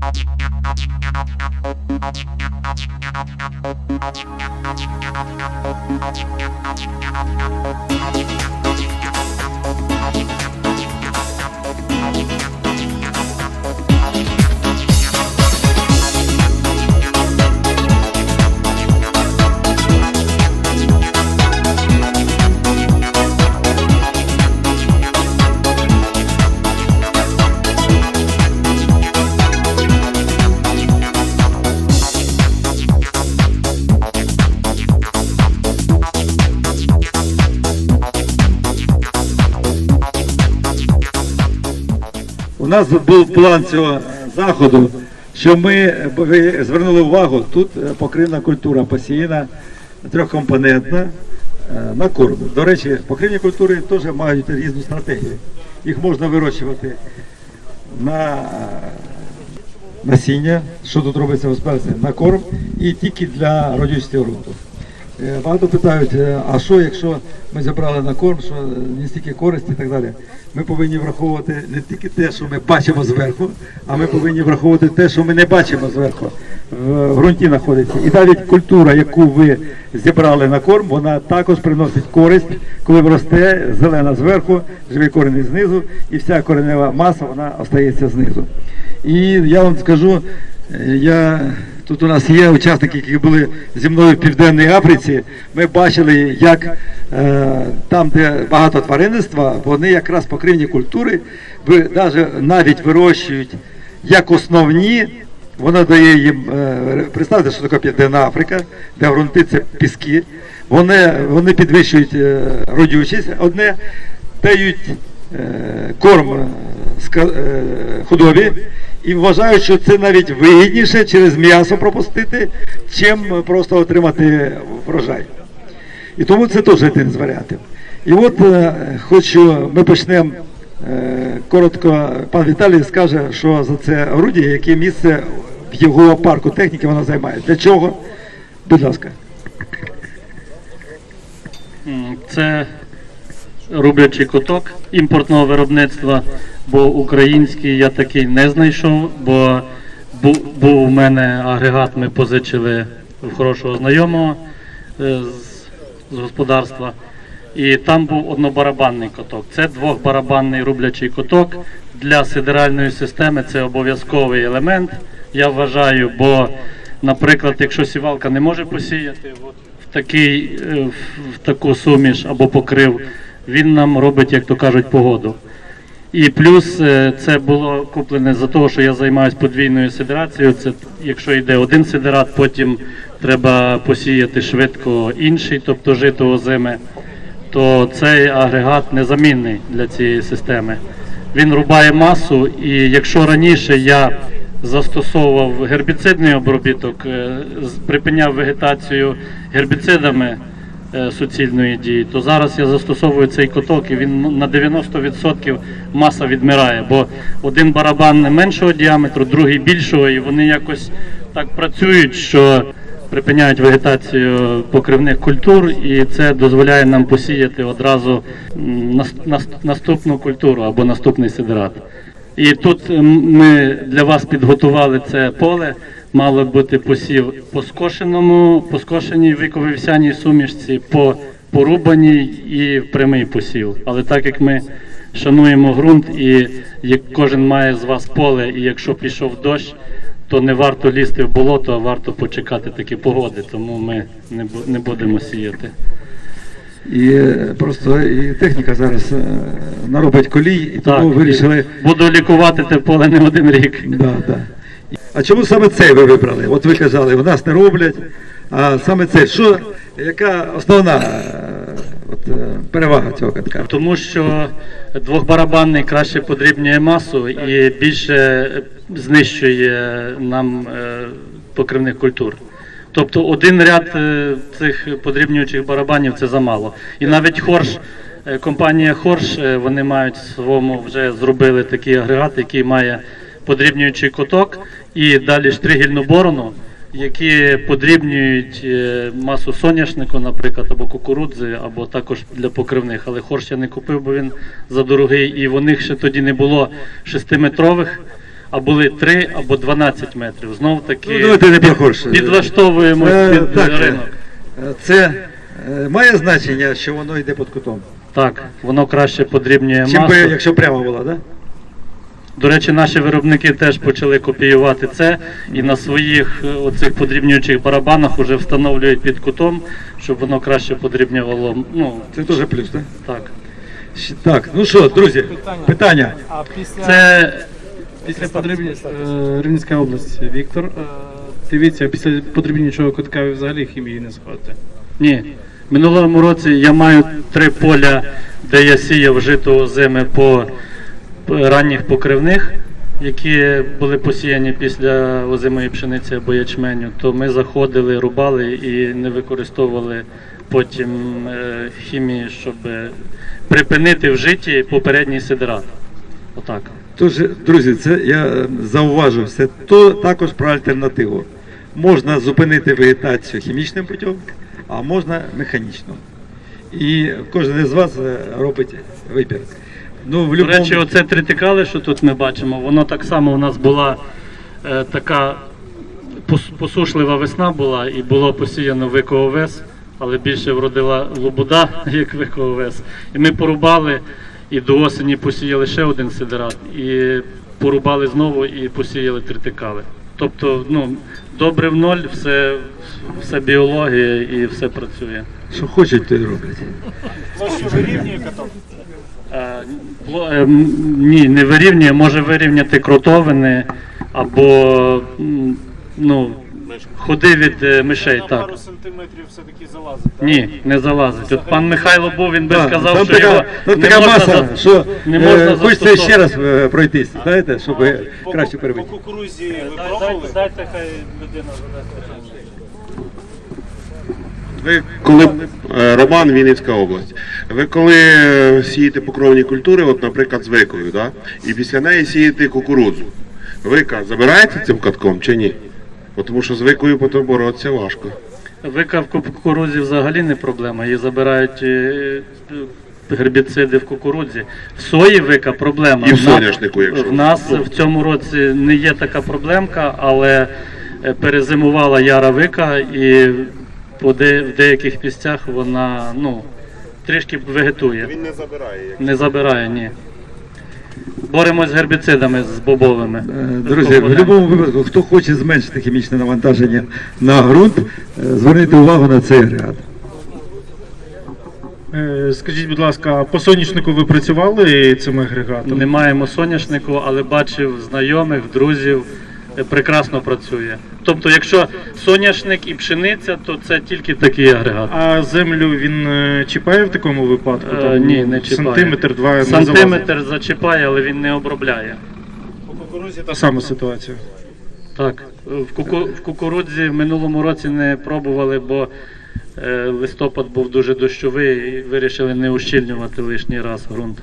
Thank you. У нас був план цього заходу, що ми звернули увагу, тут е, покривна культура посіяна трьохкомпонентна е, на корм. До речі, покривні культури теж мають різну стратегію. Їх можна вирощувати на е, насіння, що тут робиться в на корм і тільки для родючості ґрунту. Е, Багато питають, е, а що, якщо ми забрали на корм, що не стільки користі і так далі. Ми повинні враховувати не тільки те, що ми бачимо зверху, а ми повинні враховувати те, що ми не бачимо зверху. В ґрунті знаходиться. І навіть культура, яку ви зібрали на корм, вона також приносить користь, коли росте зелена зверху, живий корінь знизу, і вся коренева маса вона остається знизу. І я вам скажу, е, я тут у нас є учасники, які були зі мною в Південній Африці. Ми бачили, як е, там, де багато тваринництва, вони якраз покривні культури, навіть вирощують як основні. Воно дає їм, е, представте, що таке Південна Африка, де ґрунти це піски. Вони, вони підвищують е, родючість, одне дають е, корм худобі і вважають, що це навіть вигідніше через м'ясо пропустити, чим просто отримати врожай. І тому це теж один з варіантів. І от е, хочу, ми почнемо е, коротко, пан Віталій скаже, що за це орудіє, яке місце в його парку техніки воно займає. Для чого? Будь ласка. Це рублячий куток імпортного виробництва, бо український я такий не знайшов, бо бу- був у мене агрегат, ми позичили в хорошого знайомого е, з, господарства. І там був однобарабанний куток. Це двохбарабанний рублячий куток для сидеральної системи. Це обов'язковий елемент, я вважаю, бо, наприклад, якщо сівалка не може посіяти, в такий е, в таку суміш або покрив, він нам робить, як то кажуть, погоду. І плюс е, це було куплене за того, що я займаюся подвійною сидерацією. Це якщо йде один сидерат, потім треба посіяти швидко інший, тобто жито озиме, то цей агрегат незамінний для цієї системи. Він рубає масу, і якщо раніше я застосовував гербіцидний обробіток, е, припиняв вегетацію гербіцидами суцільної дії, то зараз я застосовую цей куток і він на 90% маса відмирає, бо один барабан не меншого діаметру, другий більшого, і вони якось так працюють, що припиняють вегетацію покривних культур, і це дозволяє нам посіяти одразу наступну культуру або наступний сидерат. І тут ми для вас підготували це поле. Мало бути посів по скошеному, по скошеній віковівсяній сумішці, по порубаній і прямий посів. Але так як ми шануємо ґрунт і як кожен має з вас поле, і якщо пішов дощ, то не варто лізти в болото, а варто почекати такі погоди, тому ми не, будемо сіяти. І е, просто і техніка зараз е, наробить колій, і тому вирішили. буду лікувати те поле не один рік. Да, да. А чому саме цей ви вибрали? От ви казали, в нас не роблять, а саме цей. Що, яка основна е, от, е, перевага цього катка? Тому що двохбарабанний краще подрібнює масу і більше знищує нам е, покривних культур. Тобто один ряд цих подрібнюючих барабанів це замало. І навіть Хорш, компанія Хорш, вони мають своєму вже зробили такий агрегат, який має подрібнюючий куток і далі штригельну борону, які подрібнюють е, масу соняшнику, наприклад, або кукурудзи, або також для покривних. Але хорш я не купив, бо він задорогий, і в них ще тоді не було шестиметрових а були 3 або 12 метрів. Знов таки Ну, не про підлаштовуємо Це, під так, ринок. е, це е, має значення, що воно йде під кутом. Так, воно краще подрібнює Чим масу. би, якщо прямо було, да? До речі, наші виробники теж почали копіювати це і на своїх е, оцих подрібнюючих барабанах вже встановлюють під кутом, щоб воно краще подрібнювало. Ну, Це теж плюс, так? так. Так, ну що, друзі, питання. А після, Це після подрібні... е, Рівненська область, Віктор. е, Дивіться, після подрібнічого кутка ви взагалі хімії не сходите. ні. Минулому році я маю три поля, де я сіяв жито озими по по ранніх покривних, які були посіяні після озимої пшениці або ячменю, то ми заходили, рубали і не використовували потім е, хімії, щоб припинити в житті попередній сидерат. Отак. Тож, друзі, це я е, зауважу, це то також про альтернативу. Можна зупинити вегетацію хімічним путем, а можна механічно. І кожен із вас е, робить вибір. Ну, в До любому... речі, оце тритикали, що тут ми бачимо, воно так само у нас була е, така пос- посушлива весна була і було посіяно викоовес, але більше вродила лобуда, як викоовес. І ми порубали і до осені посіяли ще один сидерат, і порубали знову і посіяли тритикали. Тобто, ну, добре в ноль, все, все біологія і все працює. Що хочуть, то й роблять. Е, е, Ні, не вирівнює, може вирівняти кротовини або ну, ходи від е, мишей. На Так. пару сантиметрів все-таки залазить. так? Ні, не залазить. От пан Михайло був, він би Да, сказав, там що така, його там не така можна маса, за- що не е, можна хочеться застосовувати. ще раз е, пройтись, знаєте, щоб По, краще по, перебити. по кукурузі ви Дай- пробували? Дайте, дайте, хай людина задасть. Ви коли е, Роман Вінницька область. Ви коли е, сієте покровні культури, от, наприклад, з викою, да? і після неї сієте кукурудзу. Вика забирається цим катком чи ні? Бо Тому що з викою потім боротися важко. Вика в кукурудзі взагалі не проблема. Її забирають е, гербіциди в кукурудзі. В сої вика проблема. І в соняшнику, якщо. В нас в цьому році не є така проблемка, але е, перезимувала яра вика і в деяких місцях вона ну, трішки вегетує. Він не забирає. Як... Не забирає, ні. Боремось з гербіцидами з бобовими. Е, Друзі, в будь-якому випадку, хто хоче зменшити хімічне навантаження на ґрунт, е, зверніть увагу на цей агрегат. Е, Скажіть, будь ласка, по соняшнику ви працювали цим агрегатом? Не маємо соняшнику, але бачив знайомих, друзів, прекрасно працює. Тобто, якщо соняшник і пшениця, то це тільки такий агрегат. А землю він е, чіпає в такому випадку? Е, ні, не чіпає. Сантиметр, два? Сантиметр зачіпає, але він не обробляє. По кукурузі та сама ситуація. Так, в, куку, в кукурудзі в минулому році не пробували, бо е, листопад був дуже дощовий і вирішили не ущільнювати лишній раз ґрунт.